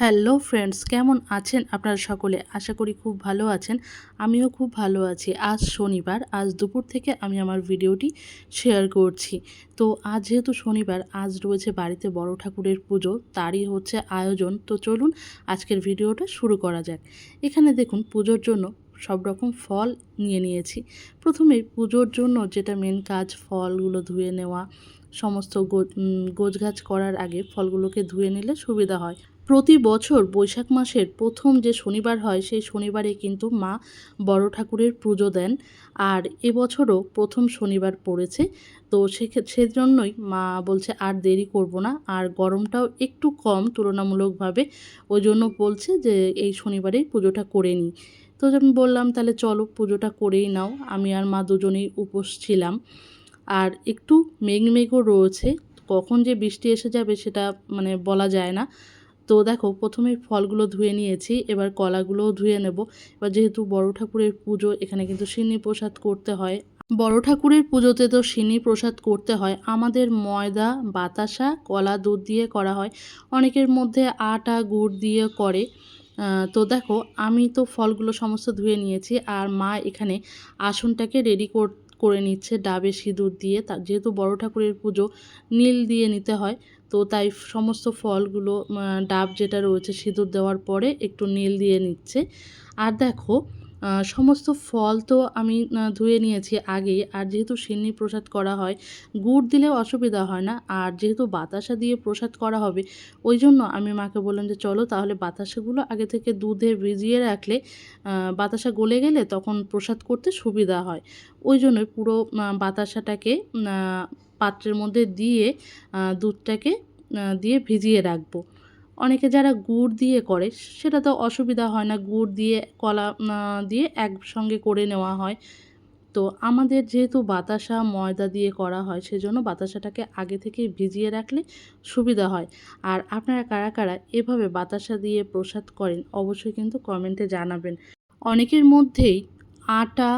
Hello friends, কেমন আছেন আপনারা সকলে? আশা করি খুব ভালো আছেন। আমিও খুব ভালো আছি। আজ শনিবার, আজ দুপুর থেকে আমি আমার ভিডিওটি শেয়ার করছি। তো আজ যেহেতু শনিবার, আজ রয়েছে বাড়িতে বড় ঠাকুরের পুজো, তারই হচ্ছে আয়োজন। তো চলুন আজকের ভিডিওটা শুরু করা যাক। এখানে দেখুন, পুজোর জন্য সব রকম ফল নিয়ে নিয়েছি। প্রথমে পুজোর জন্য যেটা মেন কাজ, ফলগুলো ধুয়ে নেওয়া, সমস্ত গোছগাছ করার আগে ফলগুলোকে ধুয়ে নিলে সুবিধা হয়। প্রতি বছর বৈশাখ মাসের প্রথম যে শনিবার হয়, সেই শনিবারে কিন্তু মা বড় ঠাকুরের পুজো দেন। আর এবছরও প্রথম শনিবার পড়েছে। তো সেজন্যই মা বলছে, আর দেরি করব না। আর গরমটাও একটু কম তুলনামূলকভাবে। ওই জন্য বলছে যে, এই শনিবারেই পুজোটা করে নিই। তো আমি বললাম, তাহলে চলো পুজোটা করেই নাও। আমি আর মা দুজনেই উপোস ছিলাম। আর একটু মেঘ মেঘও রয়েছে। কখন যে বৃষ্টি এসে যাবে সেটা মানে বলা যায় না। তো দেখো, প্রথমে ফলগুলো ধুয়ে নিয়েছি, এবার কলাগুলোও ধুয়ে নেব। এবার যেহেতু বড় ঠাকুরের পুজো, এখানে কিন্তু সিন্নি প্রসাদ করতে হয়। বড় ঠাকুরের পুজোতে তো সিন্নি প্রসাদ করতে হয়। আমাদের ময়দা, বাতাসা, কলা দুধ দিয়ে করা হয়। অনেকের মধ্যে আটা, গুড় দিয়ে করে। তো দেখো, আমি তো ফলগুলো সমস্ত ধুয়ে নিয়েছি, আর মা এখানে আসনটাকে রেডি কর, করে নিচ্ছে ডাবে সিঁদুর দিয়ে। তা, যেহেতু বড় ঠাকুরের পুজো, নীল দিয়ে নিতে হয়। তো তাই সমস্ত ফলগুলো ডাব যেটা রয়েছে সিঁদুর দেওয়ার পরে একটু নীল দিয়ে নিচ্ছে। আর দেখো সমস্ত ফল তো আমি ধুয়ে নিয়েছি আগেই। আর যেহেতু সিন্নি প্রসাদ করা হয়, গুড় দিলেও অসুবিধা হয় না। আর যেহেতু বাতাসা দিয়ে প্রসাদ করা হবে, ওই জন্য আমি মাকে বললাম যে, চলো তাহলে বাতাসাগুলো আগে থেকে দুধে ভিজিয়ে রাখলে বাতাসা গলে গেলে তখন প্রসাদ করতে সুবিধা হয়। ওই জন্যই পুরো বাতাসাটাকে পাত্রের মধ্যে দিয়ে দুধটাকে দিয়ে ভিজিয়ে রাখব। অনেকে যারা গুড় দিয়ে করে, সেটা তো অসুবিধা হয় না। গুড় দিয়ে, কলা দিয়ে একসঙ্গে করে নেওয়া হয়। তো আমাদের যেহেতু বাতাসা, ময়দা দিয়ে করা হয়, সেজন্য বাতাসাটাকে আগে থেকে ভিজিয়ে রাখলে সুবিধা হয়। আর আপনারা কারা কারা এভাবে বাতাসা দিয়ে প্রসাদ করেন, অবশ্যই কিন্তু কমেন্টে জানাবেন। অনেকের মধ্যেই আটা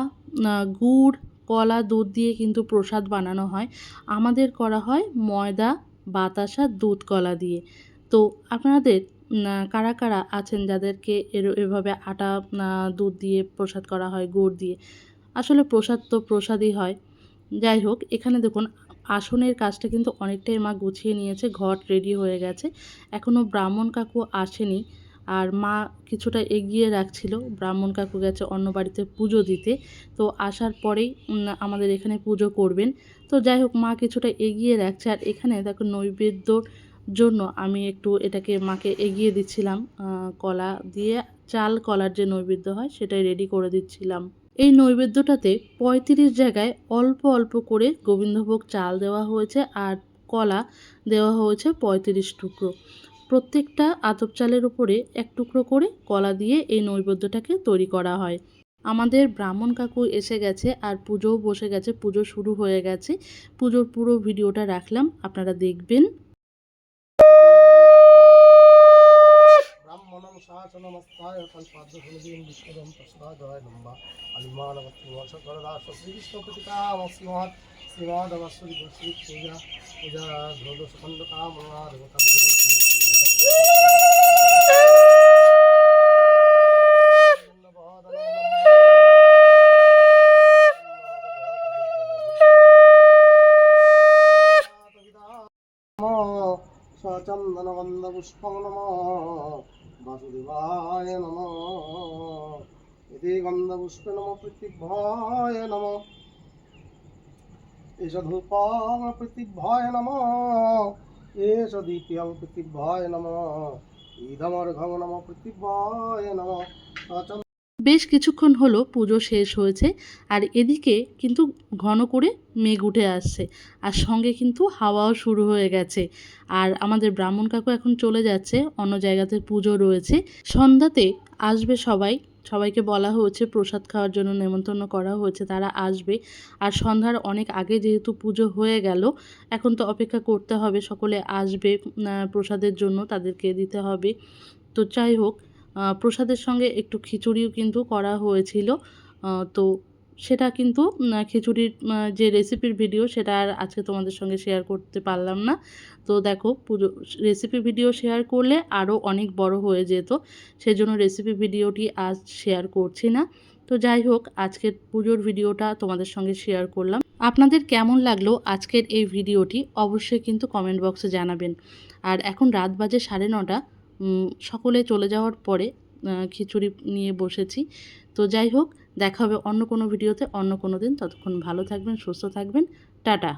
গুড় কলা, দুধ দিয়ে কিন্তু প্রসাদ বানানো হয়। আমাদের করা হয় ময়দা, বাতাসা, দুধ কলা দিয়ে। তো আপনাদের কারা কারা আছেন যাদেরকে এর, এভাবে আটা দুধ দিয়ে প্রসাদ করা হয়, গুড় দিয়ে? আসলে প্রসাদ তো প্রসাদই হয়। যাই হোক, এখানে দেখুন, আসনের কাজটা কিন্তু অনেকটাই মা গুছিয়ে নিয়েছে, ঘট রেডি হয়ে গেছে। এখনও ব্রাহ্মণ কাকু আসেনি। আর মা কিছুটা এগিয়ে রাখছিল। ব্রাহ্মণ কাকু গেছে অন্য বাড়িতে পুজো দিতে। তো আসার পরেই আমাদের এখানে পুজো করবেন। তো যাই হোক, মা কিছুটা এগিয়ে রাখছে। আর এখানে দেখো নৈবেদ্যর জন্য আমি একটু এটাকে মাকে এগিয়ে দিচ্ছিলাম কলা দিয়ে চাল কলার যে নৈবেদ্য হয় সেটাই রেডি করে দিচ্ছিলাম। এই নৈবেদ্যটাতে পঁয়ত্রিশ জায়গায় অল্প অল্প করে গোবিন্দভোগ চাল দেওয়া হয়েছে আর কলা দেওয়া হয়েছে পঁয়ত্রিশ টুকরো। প্রত্যেকটা আতপ চালের উপরে এক টুকরো করে কলা দিয়ে এই নৈবেদ্যটাকে তৈরি করা হয়। আমাদের ব্রাহ্মণ কাকু এসে গেছে আর পুজোও বসে গেছে, পুজো শুরু হয়ে গেছে। পুজোর পুরো ভিডিওটা রাখলাম, আপনারা দেখবেন। শাসনমস্তায় শ্রী পূজা পূজা দেবতা চন্দনগন্ধপুষ্পং নম বাসুদেবায় নম এতে গন্ধপুষ্প নম পৃথিভ্যায় নম এষ ধূপং পৃথিভ্যায় নম এষ দীপ্যং পৃথিভ্যায় নম ইদমর্ঘং নম পৃথিভ্যায় নম বেশ কিছুক্ষণ হলো পুজো শেষ হয়েছে আর এদিকে কিন্তু ঘন করে মেঘ উঠে আসছে আর সঙ্গে কিন্তু হাওয়াও শুরু হয়ে গেছে। আর আমাদের ব্রাহ্মণ কাকু এখন চলে যাচ্ছে, অন্য জায়গাতে পুজো রয়েছে। সন্ধ্যাতে আসবে সবাই। সবাইকে বলা হয়েছে, প্রসাদ খাওয়ার জন্য নেমন্তন্ন করা হয়েছে, তারা আসবে। আর সন্ধ্যার অনেক আগে যেহেতু পুজো হয়ে গেল, এখন তো অপেক্ষা করতে হবে। সকলে আসবে প্রসাদের জন্য তাদেরকে দিতে হবে। তো যাই হোক প্রসাদের সঙ্গে একটু খিচুড়িও কিন্তু করা হয়েছিল। তো সেটা কিন্তু খিচুড়ির যে রেসিপির ভিডিও সেটা আর আজকে তোমাদের সঙ্গে শেয়ার করতে পারলাম না। তো দেখো, পুজো রেসিপি ভিডিও শেয়ার করলে আরও অনেক বড় হয়ে যেত। সেই জন্য রেসিপি ভিডিওটি আজ শেয়ার করছি না। তো যাই হোক, আজকের পুজোর ভিডিওটা তোমাদের সঙ্গে শেয়ার করলাম। আপনাদের কেমন লাগল আজকের এই ভিডিওটি অবশ্যই কিন্তু কমেন্ট বক্সে জানাবেন। আর এখন রাত বাজে সাড়ে নটা। সকলে চলে যাওয়ার পরে খিচুড়ি নিয়ে বসেছি। তো যাই হোক, দেখা হবে অন্য কোনো ভিডিওতে, অন্য কোনো দিন। ততক্ষণ ভালো থাকবেন, সুস্থ থাকবেন। টাটা।